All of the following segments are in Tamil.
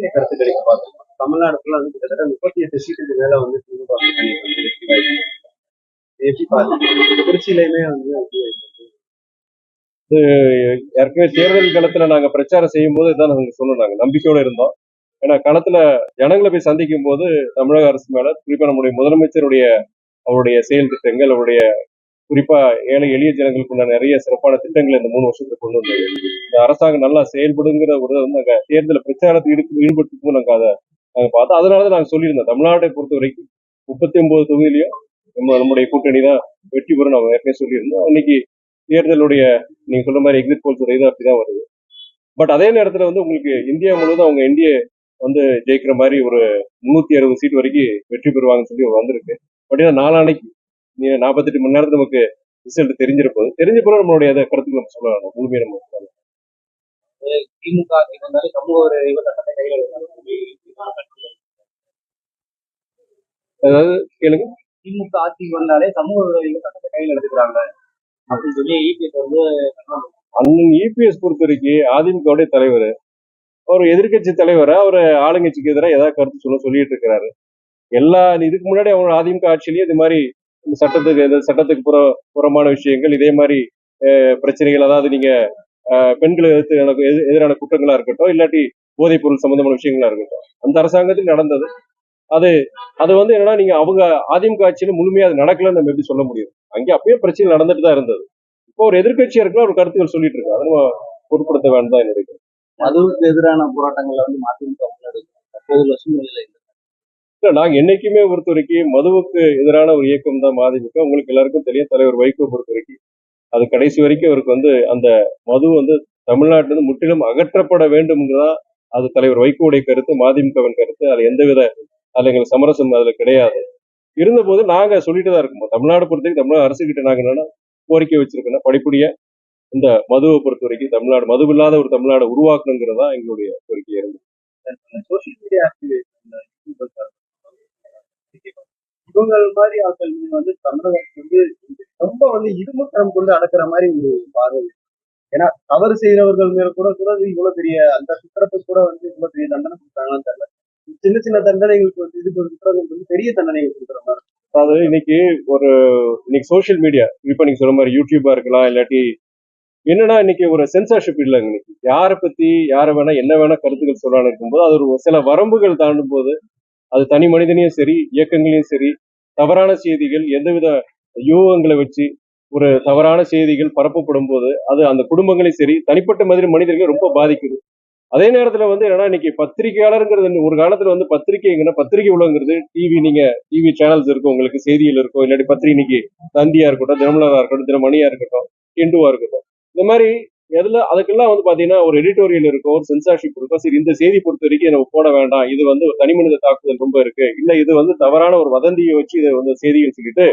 முக்கிய கருத்துக்களை பார்த்தோம் தமிழ்நாடுல வந்து கிட்டத்தட்ட முப்பத்தி எட்டு சீட்டுக்கு மேல வந்து திமுக வந்து வெற்றி எப்படி பாருங்க திருச்சியிலையுமே வந்து ஏற்கனவே தேர்தல் களத்துல நாங்க பிரச்சாரம் செய்யும் போது இதான் நாங்க சொன்னோம் நாங்க நம்பிக்கையோட இருந்தோம். ஏன்னா களத்துல ஜனங்களை போய் சந்திக்கும் போது தமிழக அரசு மேல குறிப்பா நம்முடைய முதலமைச்சருடைய அவருடைய செயல் திட்டங்கள் அவருடைய குறிப்பா ஏழை எளிய ஜனங்களுக்கு உண்டான நிறைய சிறப்பான திட்டங்களை இந்த மூணு வருஷத்துல கொண்டு வந்தது இந்த அரசாங்கம் நல்லா செயல்படுங்கிற ஒரு வந்து நாங்க தேர்தல் பிரச்சாரத்தை ஈடுபடுத்தும் போது நாங்க அதை நாங்க பார்த்தோம். அதனாலதான் நாங்க சொல்லியிருந்தோம். தமிழ்நாட்டை பொறுத்த வரைக்கும் முப்பத்தி ஒன்பது தொகுதியிலையும் நம்ம நம்முடைய கூட்டணி தான் வெற்றி பெறும் நம்ம ஏற்கனவே சொல்லியிருந்தோம். இன்னைக்கு தேர்தலுடைய நீங்க சொல்ற மாதிரி எக்ஸிட் போல்ஸ் இது அப்படிதான் வருது. பட் அதே நேரத்துல வந்து உங்களுக்கு இந்தியா முழுவதும் அவங்க என்டிஏ வந்து ஜெயிக்கிற மாதிரி ஒரு முன்னூத்தி அறுபது சீட் வரைக்கும் வெற்றி பெறுவாங்கன்னு சொல்லி வந்திருக்கு. பட் ஏன்னா நாளானைக்கு நாற்பத்தெட்டு மணி நேரத்துல நமக்கு ரிசல்ட் தெரிஞ்சிருப்போது தெரிஞ்ச பிறகு நம்மளுடைய அதை கருத்துக்களை நம்ம சொல்லலாம் முழுமையை நம்ம சொல்லலாம். திமுக வந்தாலே சமூக ஒரு சட்டத்தை கையில். அதாவது கேளுங்க. திமுக ஆட்சிக்கு வந்தாலே சமூக விரோதிகள் சட்டத்தை கையில் எடுத்துக்கிறாங்க. அப்படின்னு சொல்லி இபிஎஸ் வந்து அண்ணன் இபிஎஸ் பொறுத்த வரைக்கும் அதிமுகவுடைய தலைவர் ஒரு எதிர்க்கட்சி தலைவரை அவர் ஆளுங்கட்சிக்கு எதிராக ஏதாவது கருத்து சொல்ல சொல்லிட்டு இருக்கிறாரு. எல்லா இதுக்கு முன்னாடி அவங்க அதிமுக ஆட்சியிலேயே இது மாதிரி இந்த சட்டத்துக்கு இந்த சட்டத்துக்கு புற புறமான விஷயங்கள் இதே மாதிரி பிரச்சனைகள் அதாவது நீங்க பெண்களை எதிர்த்து எனக்கு எதிரான குற்றங்களா இருக்கட்டும் இல்லாட்டி போதைப் பொருள் சம்பந்தமான விஷயங்களா இருக்கட்டும் அந்த அரசாங்கத்தில் நடந்தது. அது அது வந்து என்னன்னா நீங்க அவங்க அதிமுக ஆட்சியில முழுமையா அது நடக்கலன்னு நம்ம எப்படி சொல்ல முடியும்? அங்கே அப்பயே பிரச்சனை நடந்துட்டு தான் இருந்தது. இப்போ ஒரு எதிர்கட்சியா இருக்கலாம் ஒரு கருத்துக்கள் சொல்லிட்டு இருக்கு அதை நம்ம பொருட்படுத்த வேண்டாம் தான் என்னுடைய கருத்து. மதுவுக்கு எதிரான போராட்டங்களை வந்து மதிமுக முன்னெடுக்கும். சூழ்நிலை இல்ல நாங்க என்னைக்குமே பொறுத்த வரைக்கும் மதுவுக்கு எதிரான ஒரு இயக்கம் தான் மதிமுக. உங்களுக்கு எல்லாருக்கும் தெரியும் தலைவர் வைகோ பொறுத்த வரைக்கும் அது கடைசி வரைக்கும் அவருக்கு வந்து அந்த மது வந்து தமிழ்நாட்டில இருந்து முற்றிலும் அகற்றப்பட வேண்டும்ங்கிறதா அது தலைவர் வைகோடைய கருத்து மதிமுகவின் கருத்து. அது எந்தவித அதில் எங்களுக்கு சமரசம் அதுல கிடையாது. இருந்தபோது நாங்க சொல்லிட்டு தான் இருக்கோம். தமிழ்நாடு பொறுத்த வரைக்கும் தமிழக அரசு கிட்ட நாங்கள் என்னன்னா கோரிக்கை வச்சிருக்கோம்னா படிப்படியா இந்த மதுவை பொறுத்த வரைக்கும் தமிழ்நாடு மது இல்லாத ஒரு தமிழ்நாடு உருவாக்கணுங்கிறதா எங்களுடைய கோரிக்கை இருந்தது. சோசியல் மீடியா இவங்க மாதிரி ஆட்கள் மீது வந்து தமிழகத்துக்கு வந்து ரொம்ப வந்து இருமுற்றம் கொண்டு அடக்கிற மாதிரி ஒரு பார்வை. ஏன்னா தவறு செய்யறவர்கள் மேல கூட கூட இவ்வளவு பெரிய அந்த குற்றத்துக்கு கூட வந்து இவ்வளவு பெரிய தண்டனை கொடுத்தாங்களான்னு தெரியல. சின்ன சின்ன தண்டனைகளுக்கு வந்து இதுக்கு ஒரு வந்து பெரிய தண்டனைகள் கொடுக்குற மாதிரி. அதாவது இன்னைக்கு ஒரு இன்னைக்கு சோஷியல் மீடியா இப்ப நீங்க சொல்ற மாதிரி யூடியூபா இருக்கலாம் இல்லாட்டி என்னன்னா இன்னைக்கு ஒரு சென்சார்ஷிப் இல்லைங்க இன்னைக்கு. யாரை பத்தி யாரை வேணா என்ன வேணா கருத்துக்கள் சொல்லலாம்னு இருக்கும்போது அது ஒரு சில வரம்புகள் தாண்டும் போது அது தனி மனிதனையும் சரி இயக்கங்களையும் சரி தவறான செய்திகள் எந்தவித யூகங்களை வச்சு ஒரு தவறான செய்திகள் பரப்பப்படும் போது அது அந்த குடும்பங்களையும் சரி தனிப்பட்ட மாதிரி மனிதர்கள் ரொம்ப பாதிக்குது. அதே நேரத்துல வந்து என்னன்னா இன்னைக்கு பத்திரிகையாளருங்கிறது ஒரு காலத்துல வந்து பத்திரிகைங்கன்னா பத்திரிகை உலகங்கிறது டிவி நீங்க டிவி சேனல்ஸ் இருக்கும் உங்களுக்கு செய்திகள் இருக்கும். இல்லாட்டி பத்திரிகை இன்னைக்கு தந்தியா இருக்கட்டும் தினமலரா இருக்கட்டும் தினமணியா இருக்கட்டும் ஹிந்துவா இருக்கட்டும். இந்த மாதிரி எதுல அதுக்கெல்லாம் வந்து பாத்தீங்கன்னா ஒரு எடிட்டோரியல் இருக்கும் ஒரு சென்சார்ஷிப் இருக்கும் சரி இந்த செய்தி பொறுத்த வரைக்கும் நம்ம போட வேண்டாம். இது வந்து ஒரு தனி மனித தாக்குதல் ரொம்ப இருக்கு. இல்ல இது வந்து தவறான ஒரு வதந்தியை வச்சு இதை வந்து செய்திகள் சொல்லிட்டு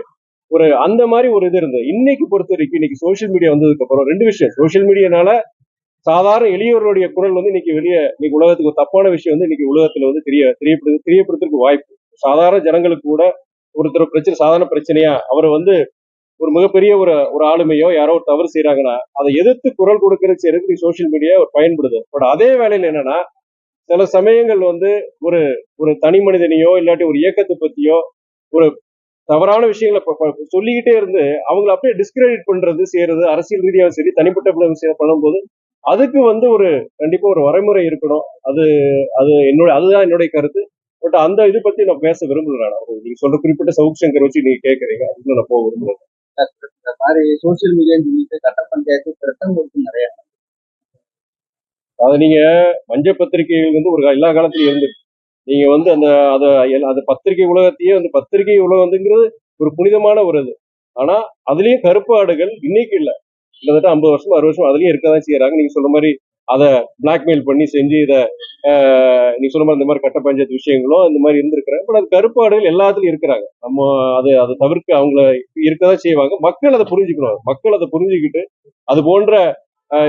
ஒரு அந்த மாதிரி ஒரு இது இருந்தது. இன்னைக்கு பொறுத்த வரைக்கும் இன்னைக்கு சோஷியல் மீடியா வந்ததுக்கு அப்புறம் ரெண்டு விஷயம். சோஷியல் மீடியானால சாதாரண எளியவர்களுடைய குரல் வந்து இன்னைக்கு வெளியே இன்னைக்கு உலகத்துக்கு ஒரு தப்பான விஷயம் வந்து இன்னைக்கு உலகத்துல வந்து தெரிய தெரியப்படுது தெரியப்படுத்துறதுக்கு வாய்ப்பு. சாதாரண ஜனங்களுக்கு கூட ஒருத்தர் பிரச்சனை சாதாரண பிரச்சனையா அவரை வந்து ஒரு மிகப்பெரிய ஒரு ஒரு ஆளுமையோ யாரோ ஒரு தவறு செய்யறாங்கன்னா அதை எதிர்த்து குரல் கொடுக்கறது செய்யறதுக்கு சோஷியல் மீடியா பயன்படுது பட் அதே வேலையில் என்னன்னா சில சமயங்கள் வந்து ஒரு ஒரு தனி மனிதனையோ இல்லாட்டி ஒரு இயக்கத்தை பத்தியோ ஒரு தவறான விஷயங்களை சொல்லிக்கிட்டே இருந்து அவங்கள அப்படியே டிஸ்கிரெடிட் பண்றது செய்யறது அரசியல் ரீதியாகவும் சரி தனிப்பட்ட பண்ணும்போது அதுக்கு வந்து ஒரு கண்டிப்பா ஒரு வரைமுறை இருக்கணும். அது அது என்னோட அதுதான் என்னுடைய கருத்து. பட் அந்த இது பத்தி நான் பேச விரும்பல நான் நீங்க சொல்ற குறிப்பிட்ட சவுக் சங்கர் வச்சு நீங்க கேட்கறீங்க. அதுக்கு நான் போக விரும்புகிறேன். இந்த மாதிரி சோசியல் மீடியான்னு சொல்லிட்டு கட்ட பஞ்சாயத்து திட்டம் கொடுத்து நிறைய. அது நீங்க மஞ்ச பத்திரிகைகள் வந்து ஒரு எல்லா காலத்திலயும் இருந்து நீங்க வந்து அந்த அத எல்- அந்த பத்திரிகை உலகத்தையே வந்து பத்திரிகை உலகம் வந்துங்கிறது ஒரு புனிதமான ஒரு இது. ஆனா அதுலயும் கருப்பு ஆடுகள் இன்னைக்கு இல்ல. கிட்டத்தட்ட ஐம்பது வருஷம் அறுபது வருஷம் அதுலயும் இருக்கதான் செய்யறாங்க நீங்க சொல்ற மாதிரி அதை பிளாக்மெயில் பண்ணி செஞ்சு இதை நீ சொன்ன மாதிரி இந்த மாதிரி கட்ட பஞ்சாயத்து விஷயங்களும் இந்த மாதிரி இருந்திருக்கிறாங்க பட் அது கருப்பு ஆடுகள் எல்லாத்துலயும் இருக்கிறாங்க. நம்ம அது அதை தவிர்க்க அவங்கள இருக்கதான் செய்வாங்க. மக்கள் அதை புரிஞ்சுக்கணும். மக்கள் அதை புரிஞ்சுக்கிட்டு அது போன்ற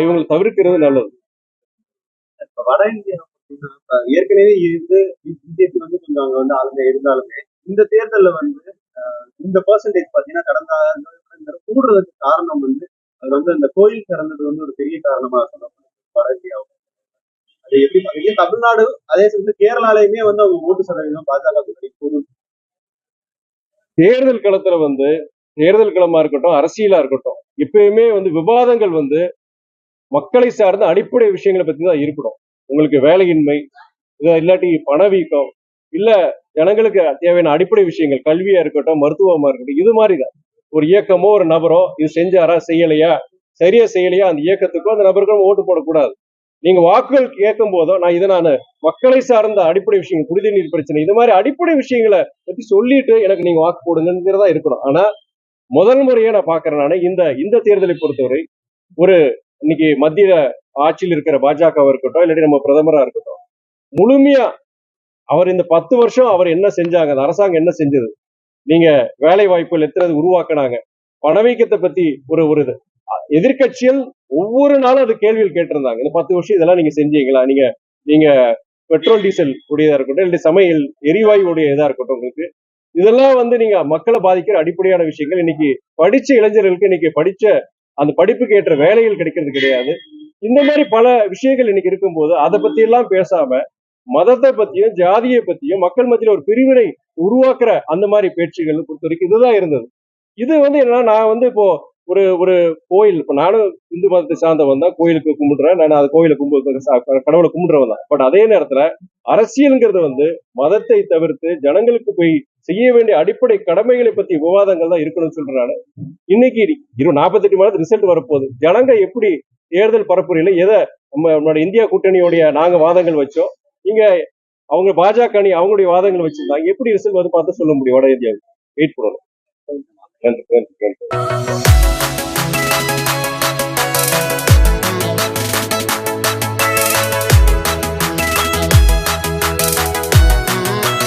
இவங்களை தவிர்க்கிறது நல்லது. வட இந்தியா ஏற்கனவே இருந்து பிஜேபி வந்து கொஞ்சம் அங்க வந்து ஆளுங்க இருந்தாலுமே இந்த தேர்தல்ல வந்து இந்த பர்சன்டேஜ் பாத்தீங்கன்னா கடந்த கூடுறதுக்கு காரணம் வந்து அது வந்து அந்த கோயில் திறந்தது வந்து ஒரு பெரிய காரணமா சொல்லலாம் அது எப்படி பாக்குறீங்க தமிழ்நாடு அதே சமயத்துல கேரளாலையுமே வந்து அவங்க ஓட்டு சதவீதம் பாஜக தேர்தல் களத்துல வந்து தேர்தல் களமா இருக்கட்டும் அரசியலா இருக்கட்டும் எப்பயுமே வந்து விவாதங்கள் வந்து மக்களை சார்ந்த அடிப்படை விஷயங்களை பத்தி தான் இருக்கணும். உங்களுக்கு வேலையின்மை இது இல்லாட்டி பணவீக்கம் இல்ல ஜனங்களுக்கு தேவையான அடிப்படை விஷயங்கள் கல்வியா இருக்கட்டும் மருத்துவமா இருக்கட்டும் இது மாதிரி தான் ஒரு இயக்கமோ ஒரு நபரோ இது செஞ்சாரா செய்யலையா சரியா செய்யலையா அந்த இயக்கத்துக்கோ அந்த நபருக்கும் ஓட்டு போடக்கூடாது. நீங்க வாக்குகள் கேட்கும் போதோ நான் இதை நான் மக்களை சார்ந்த அடிப்படை விஷயங்கள் குடிநீர் பிரச்சனை இது மாதிரி அடிப்படை விஷயங்களை பத்தி சொல்லிட்டு எனக்கு நீங்க வாக்கு போடுங்கிறதா இருக்கணும். ஆனா முதல் முறையே நான் பாக்குறேன் நான் இந்த இந்த தேர்தலை பொறுத்தவரை ஒரு இன்னைக்கு மத்திய ஆட்சியில் இருக்கிற பாஜகவா இருக்கட்டும் இல்லாட்டி நம்ம பிரதமரா இருக்கட்டும் முழுமையா அவர் இந்த பத்து வருஷம் அவர் என்ன செஞ்சாங்க அந்த அரசாங்கம் என்ன செஞ்சது நீங்க வேலை வாய்ப்புகள் எத்தனை உருவாக்குனாங்க பணவீக்கத்தை பத்தி ஒரு ஒரு எதிர்கட்சிகள் எதிர்க்கட்சிகள் ஒவ்வொரு நாளும் அது கேள்விகள் கேட்டிருந்தாங்க. இந்த பத்து வருஷம் இதெல்லாம் நீங்க செஞ்சீங்களா? நீங்க நீங்க பெட்ரோல் டீசல் உடையதா இருக்கட்டும் இல்லை சமையல் எரிவாயு உடைய இதா இருக்கட்டும் உங்களுக்கு. இதெல்லாம் வந்து நீங்க மக்களை பாதிக்கிற அடிப்படையான விஷயங்கள். இன்னைக்கு படிச்ச இளைஞர்களுக்கு இன்னைக்கு படிச்ச அந்த படிப்புக்கு ஏற்ற வேலைகள் கிடைக்கிறது கிடையாது. இந்த மாதிரி பல விஷயங்கள் இன்னைக்கு இருக்கும்போது அதை பத்தி எல்லாம் பேசாம மதத்தை பத்தியும் ஜாதியை பத்தியும் மக்கள் மத்தியில ஒரு பிரிவினை உருவாக்குற அந்த மாதிரி பேச்சுகள் பொறுத்த வரைக்கும் இதுதான் இருந்தது. இது வந்து என்னன்னா நான் வந்து இப்போ ஒரு ஒரு கோயில் இப்போ நானும் இந்து மதத்தை சார்ந்தவன் தான் கோயிலுக்கு கும்பிடுறேன். நான் அது கோயிலை கும்பிடு கடவுளை கும்பிடுறவன் தான். பட் அதே நேரத்துல அரசியல்ங்கிறது வந்து மதத்தை தவிர்த்து ஜனங்களுக்கு போய் செய்ய வேண்டிய அடிப்படை கடமைகளை பத்தி விவாதங்கள் தான் இருக்கணும்னு சொல்றேன் இன்னைக்கு இரு நாற்பத்தெட்டு மாதத்து ரிசல்ட் வரப்போகுது. ஜனங்க எப்படி தேர்தல் பரப்புரையில எதை நம்ம நம்மளோட இந்தியா கூட்டணியோடைய நாங்க வாதங்கள் வச்சோம் இங்க அவங்க பாஜக அணி அவங்களுடைய வாதங்கள் வச்சிருந்தாங்க எப்படி ரிசல்ட் வந்து பார்த்து சொல்ல முடியும் வட இந்தியாவுக்கு? வெயிட் பண்ணணும். நன்றி நன்றி நன்றி